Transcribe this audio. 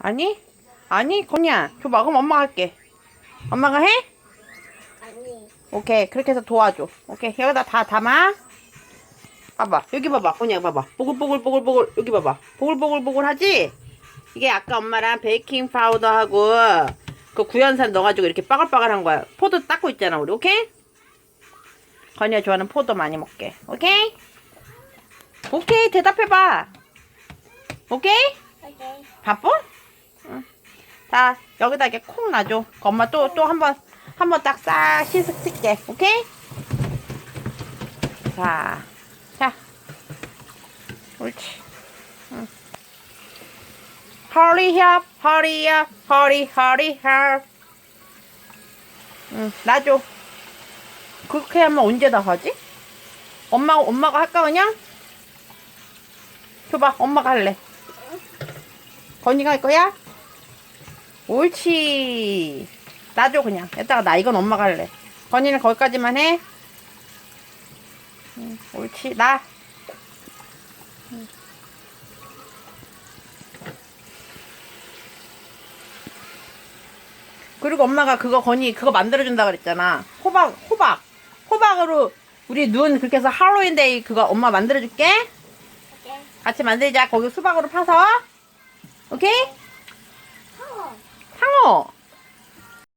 아니? 아니, 건이야. 줘 봐. 그럼 엄마가 할게. 엄마가 해? 아니. 오케이. 그렇게 해서 도와줘. 오케이. 여기다 다 담아. 봐봐. 여기 봐봐. 건이야, 봐봐. 보글보글보글보글. 여기 봐봐. 보글보글보글 하지? 이게 아까 엄마랑 베이킹 파우더하고 그 구연산 넣어가지고 이렇게 빠글빠글한 거야. 포도 닦고 있잖아, 우리. 오케이? 건이가 좋아하는 포도 많이 먹게. 오케이? 오케이. 대답해봐. 오케이? 오케이. 바빠? 응. 자, 여기다 이렇게 콩 놔줘. 그 엄마 또, 또 한 번, 한 번 딱 싹 씻을게. 오케이? 자, 자. 옳지. 응. Hurry up, hurry up, hurry, hurry up. 응, 놔줘. 그렇게 하면 언제 다 하지? 엄마, 엄마가 할까, 그냥? 줘봐, 엄마가 할래. 건이가 할 거야? 옳지. 놔줘 그냥. 이따가 나 이건 엄마가 할래. 건이는 거기까지만 해. 응, 옳지. 나. 응. 그리고 엄마가 그거 건이 그거 만들어준다 그랬잖아. 호박, 호박. 호박으로 우리 눈 그렇게 해서 할로윈데이 그거 엄마 만들어줄게. 같이 만들자. 거기 수박으로 파서. 오케이?